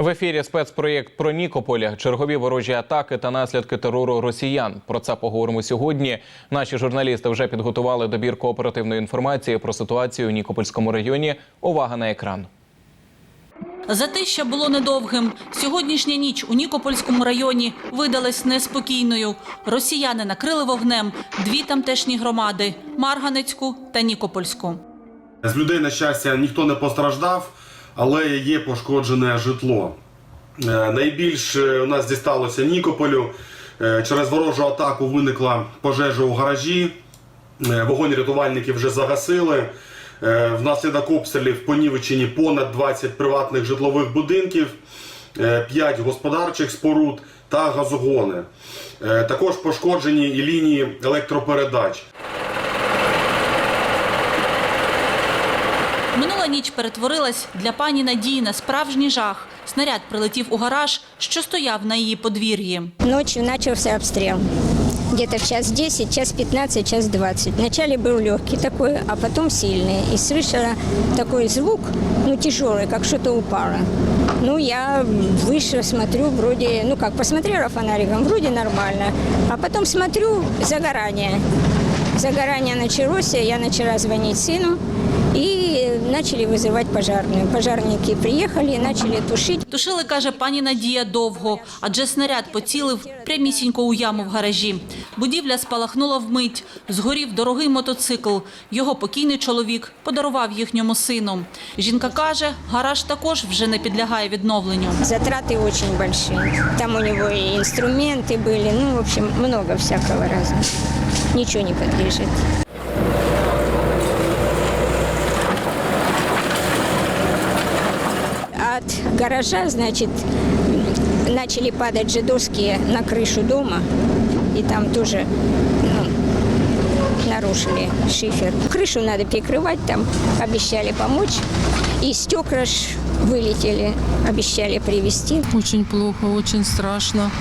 В ефірі спецпроєкт про Нікополя, чергові ворожі атаки та наслідки терору росіян. Про це поговоримо сьогодні. Наші журналісти вже підготували добірку оперативної інформації про ситуацію у Нікопольському районі. Увага на екран. Затища було недовгим. Сьогоднішня ніч у Нікопольському районі видалась неспокійною. Росіяни накрили вогнем дві тамтешні громади – Марганецьку та Нікопольську. З людей, на щастя, ніхто не постраждав, але є пошкоджене житло. Е, Найбільш е, у нас дісталося Нікополю. Е, Через ворожу атаку виникла пожежа у гаражі. Е, Вогонь рятувальники вже загасили. Внаслідок обстрілів понівечені понад 20 приватних житлових будинків, 5 господарчих споруд та газогони. Також пошкоджені і лінії електропередач. Минула ніч перетворилась для пані Надії на справжній жах. Снаряд прилетів у гараж, що стояв на її подвір'ї. Ночью начался обстрел. Где-то в час 10, час 15, час 20. Вначале был легкий такой, а потом сильный. И слышала такой звук, ну тяжелый, как что-то упало. Ну, я выше смотрю, вроде, ну как, посмотрела фонариком, вроде нормально. А потом смотрю, загорание. Загорание началось, я начала звонить сыну. И начали вызывать пожарную. Пожарники приехали и начали тушить. Тушили, каже пані Надія, довго, адже снаряд поцілив прямісінько у яму в гаражі. Будівля спалахнула вмить. Згорів дорогий мотоцикл. Його покійний чоловік подарував їхньому сину. Жінка каже, гараж також вже не підлягає відновленню. Затраты очень большие. Там у него и инструменты были, ну, в общем, много всякого разного. Ничего не подлежит. гаража, значит, начали падать же доски на крышу дома, и там тоже ну, нарушили шифер. Крышу надо перекрывать, там обещали помочь. И стекла ж вылетели, обещали привезти. Очень плохо, очень страшно.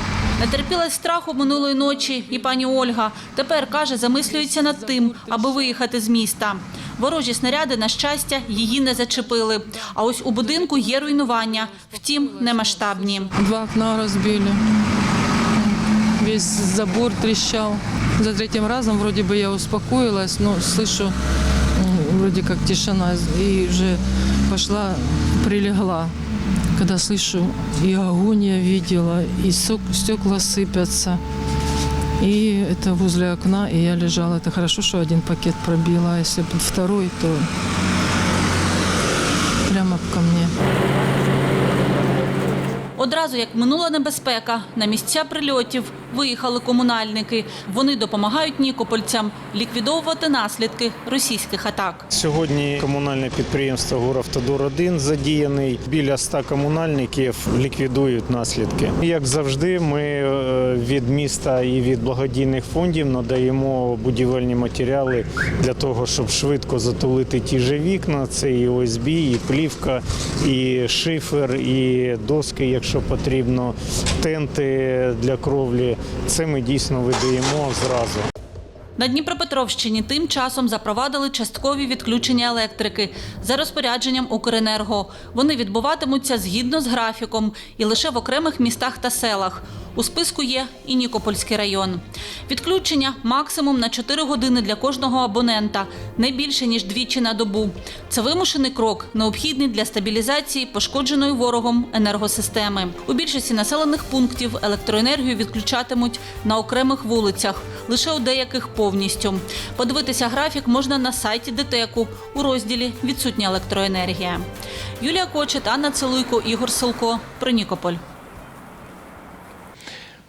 Натерпілась страху минулої ночі і пані Ольга. Тепер, каже, замислюється над тим, аби виїхати з міста. Ворожі снаряди, на щастя, її не зачепили. А ось у будинку є руйнування, втім, не масштабні. Два окна разбили. Весь забор трещал. За третьим разом вроде бы я успокоилась, но слышу м, вроде как тишина. И уже пошла, прилегла. Когда слышу, и огонь я видела, и сок- стекла сыпятся. И это возле окна, и я лежала. Это хорошо, что один пакет пробила, а если бы второй, то прямо ко мне. Одразу як минула небезпека, на місця прильотів виїхали комунальники. Вони допомагають нікопольцям ліквідовувати наслідки російських атак. Сьогодні комунальне підприємство «Горавтодор-1» задіяний. Біля 100 комунальників ліквідують наслідки. Як завжди, ми е, від міста і від благодійних фондів надаємо будівельні матеріали для того, щоб швидко затулити ті же вікна. Це і ОСБ, і плівка, і шифер, і доски, якщо потрібно, тенти для кровлі. Це ми дійсно видаємо зразу. На Дніпропетровщині тим часом запровадили часткові відключення електрики за розпорядженням Укренерго. Вони відбуватимуться згідно з графіком і лише в окремих містах та селах. У списку є і Нікопольський район. Відключення максимум на 4 години для кожного абонента, не більше ніж двічі на добу. Це вимушений крок, необхідний для стабілізації пошкодженої ворогом енергосистеми. У більшості населених пунктів електроенергію відключатимуть на окремих вулицях, лише у деяких повністю. Подивитися графік можна на сайті ДТЕКу у розділі Відсутня електроенергія. Юлія Кочет, Анна Целуйко, Ігор. Про Нікополь.